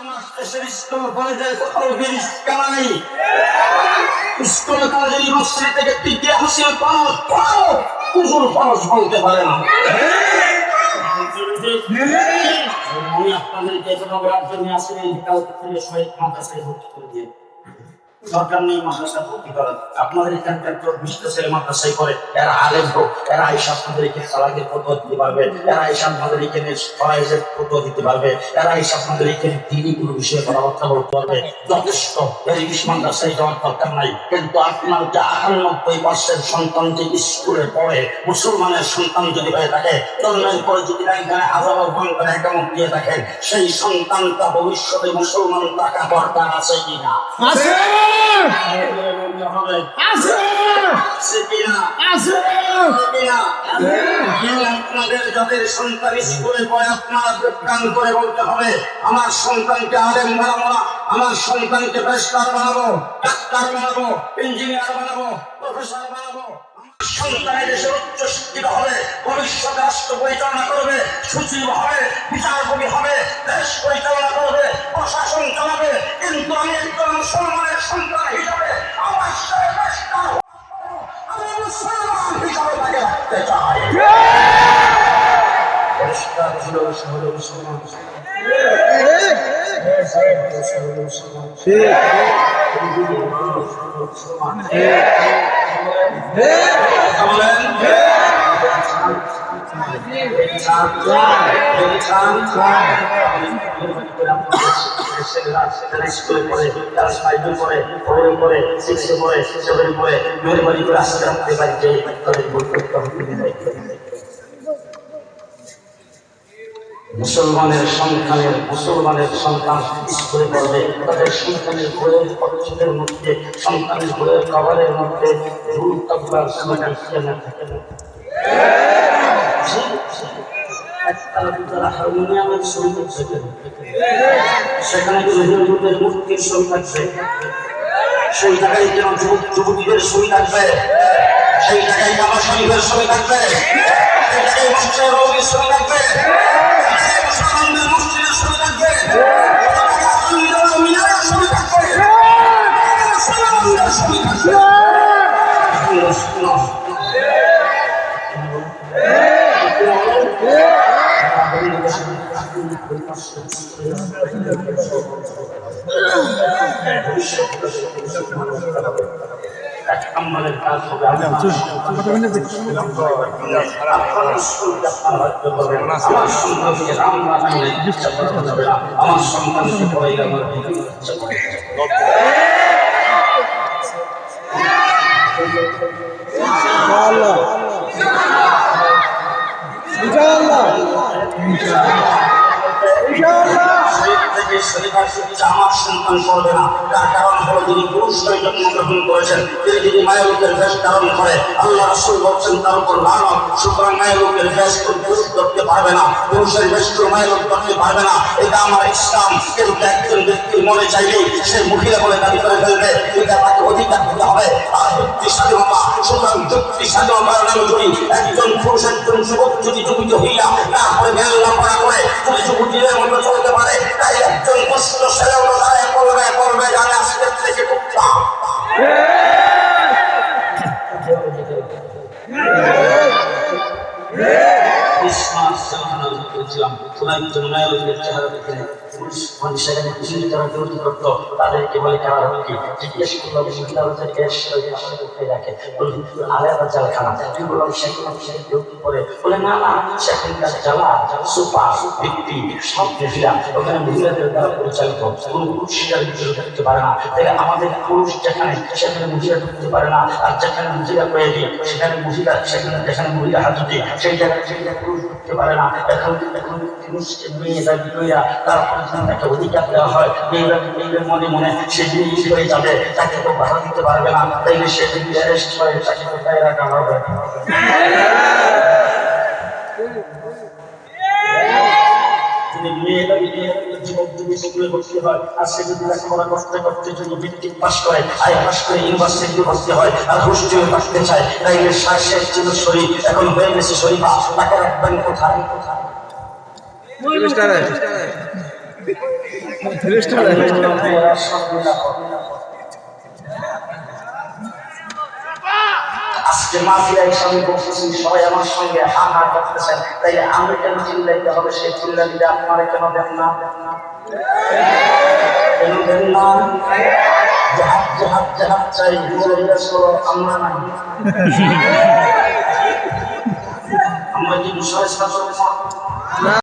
আমার দেশের স্কুল, কলেজে কুকুর পারস বলতে পারে না। আমি আপনাদেরকে জন্য আসলে কাল থেকে শহীদ মাদ্রাসায় ভর্তি করে দিয়ে। দরকার মাদ্রাসা ভর্তি করার আপনাদের এখানকার বিশটা ছেলে মাদ্রাসায় করে এরা আলেম হোক, এরা এসে আপনাদেরকে ফটো দিতে পারবে, এরা এসে আপনাদের এখানে ফরাইজের ফটো দিতে পারবে, এরা এসে আপনাদের এখানে দিনই কোনো বিষয়ে কথাবার্তা বলতে পারবে। যথেষ্ট ইংলিশ মাদ্রাসায় যাওয়ার দরকার নাই, কিন্তু আপনার যে আটানব্বই সন্তান যে স্কুলে পড়ে, মুসলমানের সন্তান যদি হয়ে থাকে, জন্মের পরে যদি এখানে আজাব দিয়ে থাকেন সেই সন্তানটা ভবিষ্যতে মুসলমান টাকা দরকার আছে কিনা? আছে! আমার সন্তানকে আলেম বানাবো না আমার সন্তানকে বেস্টার বানাবো ডাক্তার বানাবো ইঞ্জিনিয়ার বানাবো প্রফেসর বানাবো সন্তানের দেশের উচ্চ শিক্ষিত হবে ভবিষ্যতে রাষ্ট্র পরিচালনা করবে সচিব হবে বিচারপতি হবে দেশ পরিচালনা করবে প্রশাসন চালাবে কিন্তু আমি একজন মুসলমানের মুসলমান হিসাবে তাকে রাখতে চাই পরিষ্কার ছিল শহর মুসলমান মুসলমানের সন্তানের মুসলমানের সন্তান স্কুলে পড়বে। তাদের সন্তানের বইয়ের পরিচিতের মধ্যে, সন্তানের বইয়ের কভারের মধ্যে ভুল সময় থাকে থাকে না হারমোনিয়ামের থাকছে সেখানে ছবি থাকছে সেই জায়গায় যেন যুবক যুবতীদের ছবি থাকবে। সেই জায়গায় বাবা শরীফের সেই মিনারের থাকবে। মুসলমানদের থাকবে। নম্বরের কাজ হবে আমার সন্তানকে থেকে শরীফার শিক্ষা আমার সন্তান করবে না। তার কারণ হলো যিনি পুরুষ হয়ে জন্মগ্রহণ করেছেন। তিনি যদি মায়ের বেশ ধারণ করে, আল্লাহ রাসূল বলছেন, তার উপর লানত। সুতরাং মায়ের বেশ পুরুষ করতে পারবে না। পুরুষের বেশ কোনো মায়ের করতে পারবে না। এটা আমার ইসলাম। কিন্তু একজন ব্যক্তির মনে চাইলেই সে মহিলা বলে দাবি করে ফেলবে, এটা তাকে অধিকার দিতে হবে। আর যুক্তি স্বাধীনতা সুতরাং যুক্তি স্বাধীনতার নামে যদি একজন পুরুষ, একজন যুবক যদি যুবিত হইয়া তারপরে মেলা পড়া করে যদি যুবতীদের মতো চলতে ক্রিসমাস জানানো করেছিলাম তোলাই জন্মায় চেহারা দেখে সেখানে তাদেরকে বলে কারা গ্যাস রাখে বলে আলাদা জালখানা। তুই বললাম সেখানে সেখানে করে? বলে, না না সেখানকার জ্বালা? ভিত্তি, সব মহিলা ওখানে পরিচালিত। কোনো পুরুষ ঢুকতে পারে না। আমাদের পুরুষ যেখানে, সেখানে মহিলা ঢুকতে পারে না। আর যেখানে মহিলা প্রয়োগী সেখানে মহিলা, সেখানে যেখানে মহিলা হাজতি সেই জায়গায় ঢুকতে পারে না। এখন এখন পুরুষকে মেয়ে দাবি করিয়া তার সন্তান একটা অধিকার দেওয়া হয়। মেয়েরা মেয়েদের মনে মনে সে জিনিস হয়ে যাবে, তাকে তো বাধা দিতে পারবে না। তাইলে সে যদি অ্যারেস্ট করে, তাকে তো গায়ে রাখা হবে যদি মেয়েরা মেয়েরা ভর্তি হয় আর সে যদি লেখাপড়া করতে করতে যদি মেট্রিক পাস করে আই পাস করে ইউনিভার্সিটি ভর্তি হয় আর হোস্টেলে থাকতে চায়। তাইলে শ্বাস শেষ ছিল শরীর এখন হয়ে গেছে শরীর তাকে রাখবেন কোথায়? কোথায় আজকে মাফিয়া হিসাবে বলতেছি সবাই আমার সঙ্গে হা হা করতেছেন তাই আমি কেন চিল্লাইতে হবে? সেই চিল্লা দিলে আপনারা কেন কেন দেন না? আমরা কি বিষয়